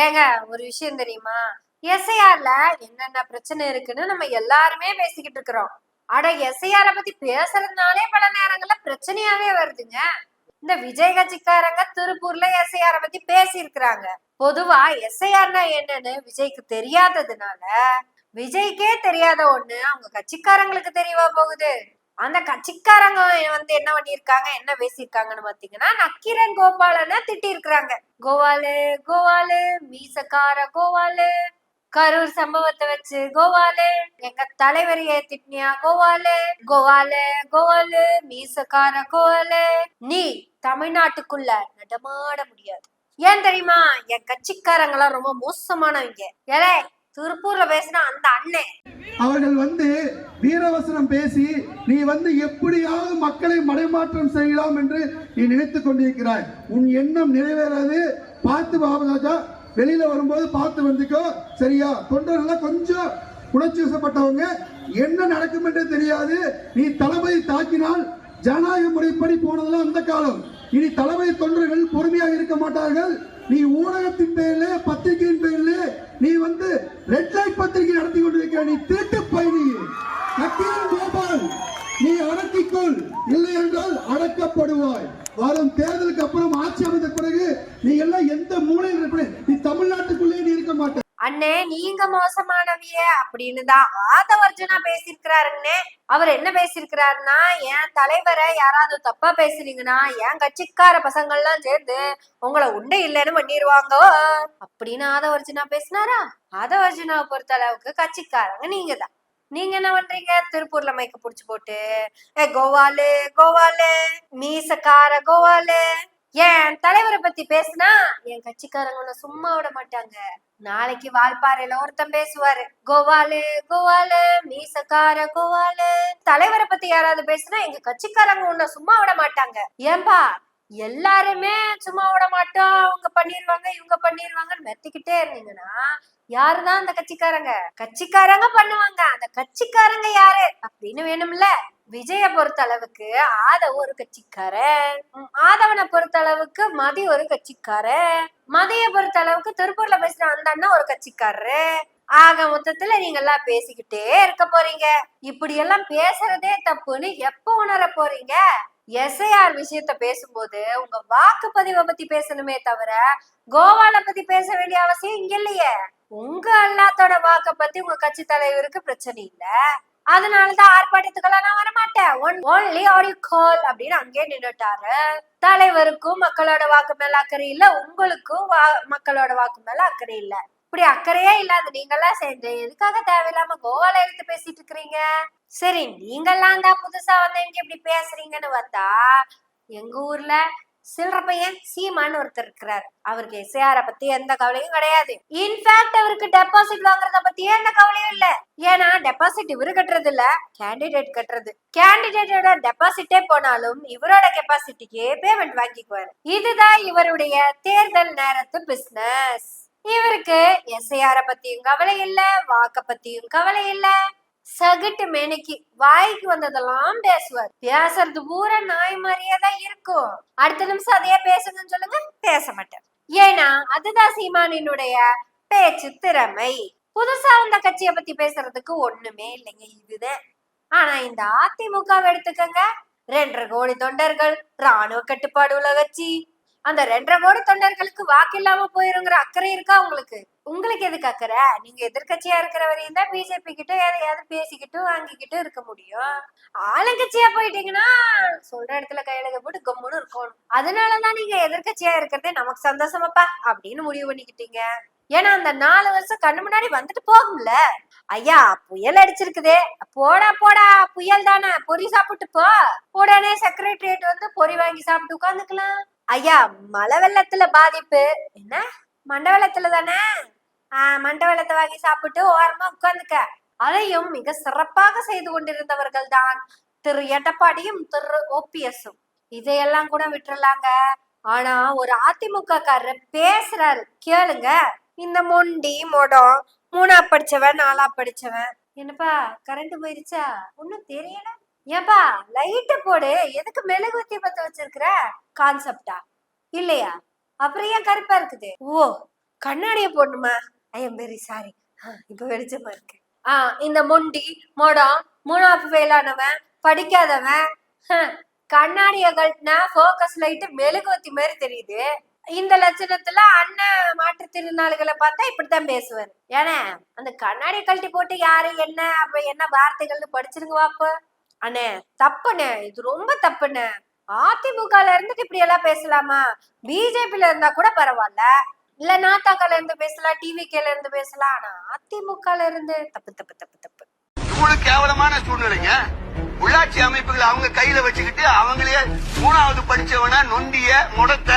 ஏங்க ஒரு விஷயம் தெரியுமா? எஸ்ஐஆர்ல என்னென்ன பிரச்சனை இருக்குன்னு நம்ம எல்லாருமே பேசிக்கிட்டு இருக்கிறோம். அட எஸ்ஐஆர பத்தி பேசுறதுனாலே பல நேரங்கள்ல பிரச்சனையாவே வருதுங்க. இந்த விஜய் கட்சிக்காரங்க திருப்பூர்ல எஸ்ஐஆர பத்தி பேசி இருக்கிறாங்க பொதுவா எஸ்ஐஆர்னா என்னன்னு விஜய்க்கு தெரியாததுனால விஜய்க்கே தெரியாத ஒண்ணு அவங்க கட்சிக்காரங்களுக்கு தெரியவா போகுது? அந்த கட்சிக்காரங்க வந்து என்ன பண்ணிருக்காங்க என்ன பேசியிருக்காங்கன்னு பாத்தீங்கன்னா நக்கீரன் கோபாலனை திட்டி இருக்கிறாங்க கோவாலு கோவாலு மீசக்கார கோவாலு கரூர் சம்பவத்தை வச்சு கோவாலு எங்க தலைவரைய திட்டினியா கோவாலு கோவாலு கோவாலு மீசக்கார கோவாலு. நீ தமிழ்நாட்டுக்குள்ள நடமாட முடியாது. ஏன் தெரியுமா? என் கட்சிக்காரங்களாம் ரொம்ப மோசமானவங்க. ஏலே திருப்பூர்ல பேசின அந்த அண்ணன் அவர்கள் வந்து வீரவசனம் பேசி நீ வந்து எப்படியாவது மக்களை மடைமாற்றம் செய்யலாம் என்று நீ நினைத்துக் கொண்டிருக்கிறாய். உன் எண்ணம் நிறைவேறாது. பார்த்து பாபராஜா வெளியில வரும்போது பார்த்து வந்துக்கோ. சரியா? தொண்டர்கள் கொஞ்சம் உணர்ச்சி வசப்பட்டவங்க என்ன நடக்கும் என்று தெரியாது. நீ தளபதி தாக்கினால் ஜனநாயக முறைப்படி போனதெல்லாம் அந்த காலம். இனி தலைமை தொண்டர்கள் பொறுமையாக இருக்க மாட்டார்கள். நீ ஊடகத்தின் பெயரிலே பத்திரிகையின் பெயரிலே நீ வந்து ரெட் லைட் பத்திரிகை நடத்தி கொண்டிருக்கிற நீ திருட்டு பயணி. கோபால் நீ அடக்கிக்கொள். இல்லை என்றால் அடக்கப்படுவாய். வரும் தேர்தலுக்கு அப்புறம் ஆட்சி அமைந்த பிறகு நீ எல்லாம் எந்த மூலையில் இருப்ப நீ தமிழ்நாட்டுக்குள்ளே நீ இருக்க மாட்ட அண்ணே நீங்க மோசமானவிய அப்படின்னு தான் ஆதவர்ஜுனா பேசியிருக்கிறாருங்கண்ணே. அவர் என்ன பேசியிருக்கிறாருன்னா என் தலைவரை யாராவது தப்பா பேசுனீங்கன்னா என் கட்சிக்கார பசங்கள்லாம் சேர்ந்து உங்களை உண்டை இல்லைன்னு பண்ணிடுவாங்க அப்படின்னு ஆதவர்ஜுனா பேசினாரா? ஆதவர்ஜுனாவை பொறுத்த அளவுக்கு கட்சிக்காரங்க நீங்க தான். நீங்க என்ன பண்றீங்க? திருப்பூர்ல மைக்க புடிச்சு போட்டு ஏ கோவாலு கோவாலு மீசக்கார கோவாலு. என் தலைவரை பத்தி பேசுனா என் கட்சிக்காரங்க உன்னை சும்மா விட மாட்டாங்க. நாளைக்கு வால்பாறையில ஒருத்தன் பேசுவாரு. கோவாலு கோவாலு மீசக்கார கோவாலு. தலைவரை பத்தி யாராவது பேசுனா எங்க கட்சிக்காரங்க உன்னை சும்மா விட மாட்டாங்க. ஏன்பா எல்லாருமே சும்மா விட மாட்டோம். அவங்க பண்ணிருவாங்க இவங்க பண்ணிருவாங்கன்னு மெத்திக்கிட்டே இருந்தீங்கன்னா யாருதான் அந்த கட்சிக்காரங்க? கட்சிக்காரங்க பண்ணுவாங்க. அந்த கட்சிக்காரங்க யாரு? அப்படின்னு வேணும்ல. விஜய பொறுத்த அளவுக்கு ஆதவ ஒரு கட்சிக்காரன். உம், ஆதவனை பொறுத்த அளவுக்கு மதி ஒரு கட்சிக்காரன். மதிய பொறுத்த அளவுக்கு திருப்பூர்ல பேசுற அந்த அண்ணா ஒரு கட்சிக்காரரு. ஆக மொத்தத்துல நீங்க எல்லாம் பேசிக்கிட்டே இருக்க போறீங்க. இப்படி எல்லாம் பேசுறதே தப்புன்னு எப்ப உணர போறீங்க? எஸ்ஐஆர் விஷயத்த பேசும்போது உங்க வாக்குப்பதிவை பத்தி பேசணுமே தவிர கோவால பத்தி பேச வேண்டிய அவசியம் இங்க இல்லையே. உங்க எல்லாத்தோட வாக்க பத்தி உங்க கட்சி தலைவருக்கு பிரச்சனை இல்ல. அதனாலதான் ஆர்ப்பாட்டத்துக்கெல்லாம் நான் வரமாட்டேன். ஒன்லி ஆடியோ கால் அப்படின்னு அங்கே நின்னுட்டாரு. தலைவருக்கும் மக்களோட வாக்கு மேல அக்கறை இல்ல உங்களுக்கும் வா- மக்களோட வாக்கு மேல அக்கறை இல்லை. இப்படி அக்கறையே இல்லாத நீங்கெல்லாம் சேர்ந்து எதுக்காக தேவையில்லாம கோவால எடுத்து பேசிட்டு இருக்கிறீங்க சரி நீங்கெல்லாம் தான் புதுசா வந்து இங்க இப்படி பேசுறீங்கன்னு பார்த்தா எங்க ஊர்ல சில்லற பையன் சீமான்னு ஒருத்தர் இருக்கிறார். அவருக்கு எஸ்ஐஆர பத்தி எந்த கவலையும் கிடையாது. இன்ஃபேக்ட் அவருக்கு டெபாசிட் வாங்குறத பத்தியே எந்த கவலையும் இல்ல. ஏன்னா டெபாசிட் இவரு கட்டுறது. இல்ல கேண்டிடேட் கட்டுறது கேண்டிடேட்டோட டெபாசிட்டே போனாலும் இவரோட கெப்பாசிட்டிக்கு பேமெண்ட் வாங்கிக்குவாரு. இதுதான் இவருடைய தேர்தல் நேரத்து பிசினஸ் இவருக்கு எஸ்ஐஆர பத்தியும் கவலை இல்ல வாக்க பத்தியும் கவலை இல்ல. சகிட்டு மேனைக்கு வாய்க்கு வந்ததெல்லாம் பேசுவார். பேசுறது பூரா நாய் மாதிரியே தான் இருக்கும். அடுத்த நிமிஷம் அதையே பேசுங்கன்னு சொல்லுங்க பேச மாட்டேன் ஏன்னா அதுதான் சீமானினுடைய பேச்சு திறமை. புதுசா வந்த கட்சியை பத்தி பேசுறதுக்கு ஒண்ணுமே இல்லைங்க இதுதான். ஆனா இந்த அதிமுகவை எடுத்துக்கங்க. ரெண்டரை கோடி தொண்டர்கள் ராணுவ கட்டுப்பாடு உள்ள கட்சி அந்த ரெண்டரை கோடி தொண்டர்களுக்கு வாக்கு இல்லாம போயிருங்கிற அக்கறை இருக்கா உங்களுக்கு? உங்களுக்கு எதுக்கு அக்கறை? நீங்க எதிர்க்கட்சியா இருக்கிற வரையும் தான் பிஜேபி கிட்ட எதையாவது பேசிக்கிட்டு வாங்கிக்கிட்டு இருக்க முடியும். ஆளுங்கட்சியா போயிட்டீங்கன்னா சொல்ற இடத்துல கையெழுத போட்டு கம்முன்னு இருக்கணும். அதனாலதான் நீங்க எதிர்க்கட்சியா இருக்கிறதே நமக்கு சந்தோஷமாப்பா அப்படின்னு முடிவு பண்ணிக்கிட்டீங்க. ஏன்னா அந்த நாலு வருஷம் கண்ணு முன்னாடி வந்துட்டு போகும்ல. ஐயா புயல் அடிச்சிருக்குதே. போடா போடா. புயல் தானே பொரி சாப்பிட்டு போ. உடனே செக்ரட்டரியேட் வந்து பொரி வாங்கி சாப்பிட்டு உட்காந்துக்கலாம். ஐயா மழை வெள்ளத்துல பாதிப்பு. என்ன? மண்ட வெள்ளத்துல தானே? ஆஹ் மண்ட வெள்ளத்தை வாங்கி சாப்பிட்டு ஓரமா உட்கார்ந்துக்க. அதையும் மிக சிறப்பாக செய்து கொண்டிருந்தவர்கள் தான் திரு எடப்பாடியும் திரு ஓபிஎஸும் இதையெல்லாம் கூட விட்டுறலாங்க. ஆனா ஒரு அதிமுக காரர் பேசுறாரு. கேளுங்க. இந்த மொண்டி மொடம் மூணா படிச்சவன் நாலா படிச்சவன். என்னப்பா கரண்ட் போயிருச்சா? ஒன்னும் தெரியல. ஏப்பா லைட்ட போடு. எதுக்கு மெழுகுவத்தி பத்த வச்சிருக்கிற? கான்செப்டா இல்லையா? அப்புறம் ஏன் கருப்பா இருக்குது? ஓ கண்ணாடிய போடணுமா? ஐ எம் வெரி சாரி இப்ப வெளிச்சமா இருக்கு. ஆ இந்த முண்டி மொடம் மூணாப்பு வேலானவன் படிக்காதவன் கண்ணாடிய கழட்டினா ஃபோக்கஸ் லைட்டு மெழுகுவத்தி மாதிரி தெரியுது. இந்த லட்சணத்துல அண்ணன் மாற்றுத்திறனாளிகளை பார்த்தா இப்படித்தான் பேசுவாரு. ஏன்னா அந்த கண்ணாடியை கழட்டி போட்டு யாரு என்ன அப்ப என்ன வார்த்தைகள்னு படிச்சிருங்க வாப்ப. அண்ணே தப்புண்ணே. இது ரொம்ப தப்புண்ணே. அதிமுகல இருந்துட்டு இப்படி எல்லாம் பேசலாமா? பிஜேபில இருந்தா கூட பரவாயில்ல. இல்ல நாத்தாக்கால இருந்து பேசலாம் டிவி கேல இருந்து பேசலாம் ஆனா அதிமுகல இருந்து தப்பு தப்பு தப்பு தப்பு. இவ்வளவு கேவலமான சூழ்நிலைங்க. உள்ளாட்சி அமைப்புகளை அவங்க கையில வச்சுக்கிட்டு அவங்களே மூணாவது படிச்சவன நொண்டிய முடத்த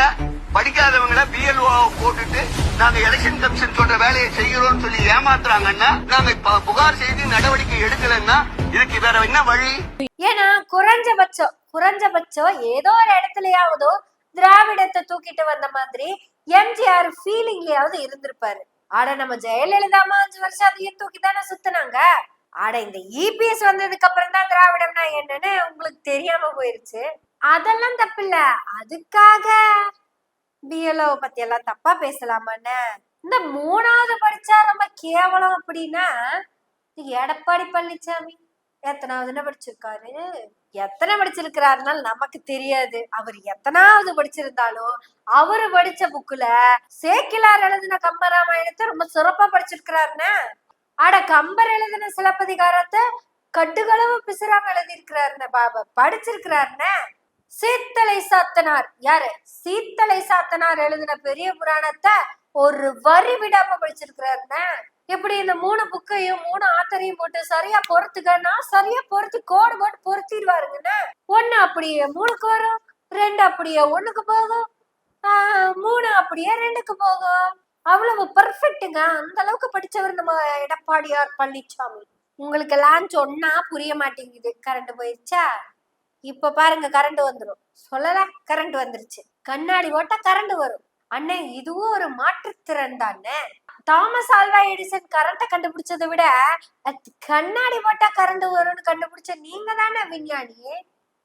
படிக்காதவங்கள பிஎல்ஓ போட்டுட்டு நாங்க எலெக்ஷன் கமிஷன் சொல்ற வேலையை செய்கிறோம் சொல்லி ஏமாத்துறாங்கன்னா நாங்க புகார் செய்து நடவடிக்கை எடுக்கலன்னா இதுக்கு வேற என்ன வழி? ஏன்னா குறைஞ்சபட்சம் குறைஞ்சபட்சம் ஏதோ ஒரு இடத்துலயாவதோ திராவிடத்தை தூக்கிட்டு வந்த மாதிரி எம்ஜிஆர் ஃபீலிங்லயாவது இருந்திருப்பாரு. ஆட நம்ம ஜெயலலிதாமா அஞ்சு வருஷம் அதையும் தூக்கி தானே சுத்துனாங்க. ஆட இந்த இபிஎஸ் வந்ததுக்கு அப்புறம் தான் திராவிடம்னா என்னன்னு உங்களுக்கு தெரியாம போயிருச்சு. அதெல்லாம் தப்பில்ல. அதுக்காக பிஎல்ஓ பத்தி எல்லாம் தப்பா பேசலாமான்னு. இந்த மூணாவது படிச்சா ரொம்ப கேவலம் அப்படின்னா எடப்பாடி பழனிசாமி எத்தனாவதுன்னு படிச்சிருக்காரு? எத்தனை படிச்சிருக்கிறாருனால நமக்கு தெரியாது. அவர் எத்தனாவது படிச்சிருந்தாலும் அவரு படிச்ச புக்குல சேக்கிலார் எழுதின கம்பராமாயணத்தை ரொம்ப சிறப்பா படிச்சிருக்கிறாருன்னு. அட கம்பர் எழுதின சிலப்பதிகாரத்தை கட்டுகளவு பிசுறாம எழுதியிருக்கிறாருன்னு பாபா படிச்சிருக்கிறாருன்னு. சீத்தலை சாத்தனார் யாரு? சீத்தலை சாத்தனார் எழுதின பெரிய புராணத்தை ஒரு வரி விடாம படிச்சிருக்கிறாருன்னு. இப்படி இந்த மூணு புக்கையும் மூணு ஆத்தரையும் போட்டு சரியா பொறுத்துக்கன்னா சரியா பொறுத்து கோடு போட்டு பொருத்திடுவாருங்கண்ணா ஒண்ணு அப்படியே மூணுக்கு வரும் ரெண்டு அப்படியே ஒண்ணுக்கு போகும் மூணு அப்படியே ரெண்டுக்கு போகும். அவ்வளவு பர்ஃபெக்ட்டுங்க அந்த அளவுக்கு படிச்சவர் நம்ம எடப்பாடியார் பழனிசாமி உங்களுக்கு எல்லாம் சொன்னா புரிய மாட்டேங்குது. கரண்ட் போயிருச்சா? இப்ப பாருங்க கரண்ட் வந்துடும் சொல்லல கரண்ட் வந்துருச்சு. கண்ணாடி ஓட்டா கரண்ட் வரும். அண்ணே இதுவும் ஒரு மாற்றுத்திறன் தானே? தாமஸ் ஆல்வா எடிசன் கரண்டை கண்டுபிடிச்சதை விட கண்ணாடி போட்டா கரண்ட் வரும்னு கண்டுபிடிச்ச நீங்க தானே விஞ்ஞானி?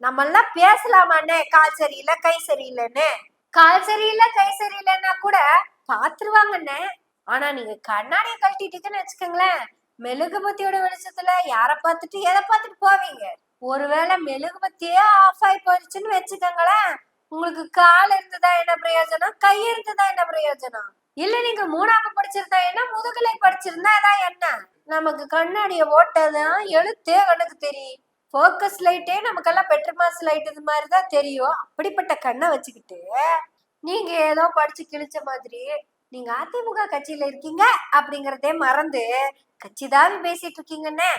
நம்ம எல்லாம் பேசலாமாண்ணே கால் சரியில்லை கை சரியில்லைன்னு. கால் சரியில்லை கை சரியில்லைன்னா கூட பாத்துருவாங்கண்ணே ஆனா நீங்க கண்ணாடியை கழட்டிட்டீங்கன்னு வச்சுக்கோங்களேன் மெழுகுபத்தியோட வெளிச்சத்துல யார பார்த்துட்டு எதை பார்த்துட்டு போவீங்க? ஒருவேளை மெழுகுபத்தியே ஆஃப் ஆகி போயிடுச்சுன்னு வச்சுக்கோங்களேன் உங்களுக்கு கால் இருந்ததா என்ன பிரயோஜனம்? கை இருந்ததா என்ன பிரயோஜனம்? இல்ல நீங்க மூணாவது படிச்சிருந்தா என்ன? முதுகலை படிச்சிருந்தா அதான் என்ன? நமக்கு கண்ணாடிய ஓட்டதான் எழுத்தே கண்ணுக்கு தெரியும் ஃபோக்கஸ் லைட்டே நமக்கெல்லாம் பெட்ரமாஸ் லைட் இது மாதிரி தான் தெரியும். அப்படிப்பட்ட கண்ணை வச்சுக்கிட்டு நீங்க ஏதோ படிச்சு கிழிச்ச மாதிரி நீங்க அதிமுக கட்சியில இருக்கீங்க அப்படிங்கறதே மறந்து கட்சி பேசிட்டு இருக்கீங்கன்னே.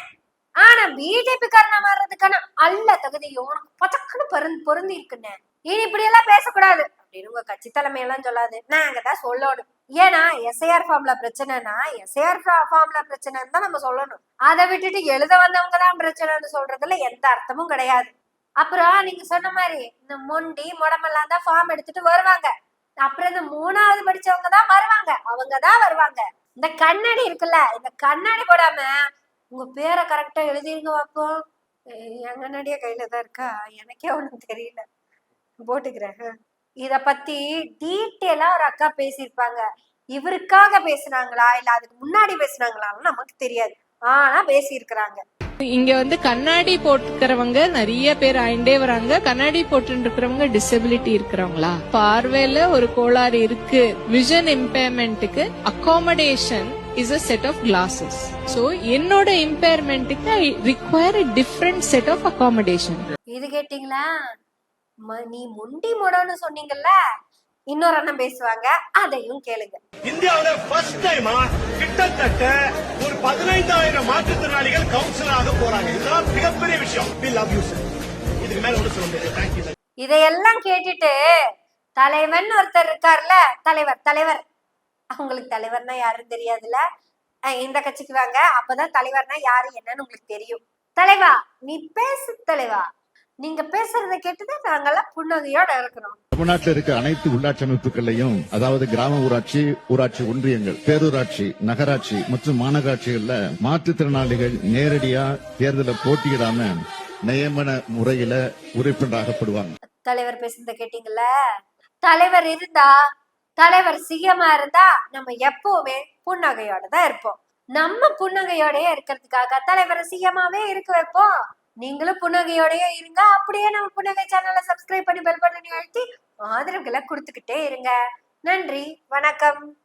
ஆனா பிஜேபி காரணம் மாறுறதுக்கான அல்ல தகுதியும் உனக்கு பச்சக்குன்னு பொருந்தி பொருந்தி இருக்குண்ணே இனி இப்படி எல்லாம் பேசக்கூடாது அப்படின்னு உங்க கட்சி தலைமையெல்லாம் சொல்லாது. நாங்க தான் சொல்லணும். ஏன்னா எஸ்ஐஆர் ஃபார்ம்ல பிரச்சனைனா எஸ்ஐஆர் ஃபார்ம்ல பிரச்சனைன்னு தான் நம்ம சொல்லணும். அதை விட்டுட்டு எழுத வந்தவங்க தான் பிரச்சனைன்னு சொல்றதுல எந்த அர்த்தமும் கிடையாது. அப்புறம் நீங்க சொன்ன மாதிரி இந்த மொண்டி முடமெல்லாம் தான் ஃபார்ம் எடுத்துட்டு வருவாங்க. அப்புறம் இந்த மூணாவது படிச்சவங்க தான் வருவாங்க. அவங்க தான் வருவாங்க. இந்த கண்ணாடி இருக்குல்ல இந்த கண்ணாடி போடாம உங்க பேரை கரெக்டா எழுதிருங்க பார்ப்போம் என் கண்ணாடியா கையில தான் இருக்கா? எனக்கே ஒண்ணும் தெரியல. போட்டுக்கிறேன் இத பத்தி டீட்டெயிலா ஒரு அக்கா பேசியிருப்பாங்க. இவருக்காக பேசுனாங்களா? இல்ல அதுக்கு முன்னாடி பேசுனாங்களான்னு நமக்கு தெரியாது. ஆனா பேசியிருக்கிறாங்க. இங்க வந்து கண்ணாடி போட்டுக்கிறவங்க நிறைய பேர் ஆயிண்டே வராங்க. கண்ணாடி போட்டு இருக்கிறவங்க டிசபிலிட்டி இருக்கிறவங்களா? பார்வையில ஒரு கோளாறு இருக்கு. Vision இம்பேர்மெண்ட்டுக்கு accommodation is a set of classes so என்னோட இம்பேர்மெண்ட்டுக்கு I require different set of accommodation இது கேட்டீங்களா? நீ முண்டி முடன்னு சொன்னீங்கல்ல? இன்னொரு அண்ணன் பேசுவாங்க அதையும் கேளுங்க. இந்தியாவில ஃபர்ஸ்ட் டைமா கிட்டத்தட்ட ஒரு பதினைந்தாயிரம் மாற்றுத்திறனாளிகள் கவுன்சிலராக போறாங்க. இதுதான் மிகப்பெரிய விஷயம். வி லவ் யூ சார் இதுக்கு மேல ஒன்றும் சொல்ல முடியாது. தேங்க்யூ இதையெல்லாம் கேட்டுட்டு தலைவன் ஒருத்தர் இருக்கார்ல தலைவர் தலைவர். அவங்களுக்கு தலைவர்னா யாருன்னு தெரியாதுல்ல. இந்த கட்சிக்கு வாங்க. அப்பதான் தலைவர்னா யாரு என்னன்னு உங்களுக்கு தெரியும். தலைவா நீ பேசு தலைவா. நீங்க பேசுறத கேட்டுதான் நாங்கெல்லாம் புன்னகையோட இருக்கிறோம் தமிழ்நாட்டில் இருக்க அனைத்து உள்ளாட்சி அமைப்புகள்லையும் அதாவது கிராம ஊராட்சி ஊராட்சி ஒன்றியங்கள் பேரூராட்சி நகராட்சி மற்றும் மாநகராட்சிகள்ல மாற்றுத்திறனாளிகள் நேரடியா தேர்தல போட்டியிடாம நியமன முறையில உறுப்பினராகப்படுவாங்க. தலைவர் பேசுறத கேட்டீங்கல்ல? தலைவர் இருந்தா தலைவர் சிஎம்மா இருந்தா நம்ம எப்பவுமே புன்னகையோட தான் இருப்போம். நம்ம புன்னகையோடயே இருக்கிறதுக்காக தலைவரை சிஎம்மாவே இருக்க வைப்போம். நீங்களும் புன்னகையோடயே இருங்க. அப்படியே நம்ம புன்னகை சேனலை சப்ஸ்கிரைப் பண்ணி பெல் பட்டனை அழுத்தி ஆதரவுகளை கொடுத்துக்கிட்டே இருங்க. நன்றி. வணக்கம்.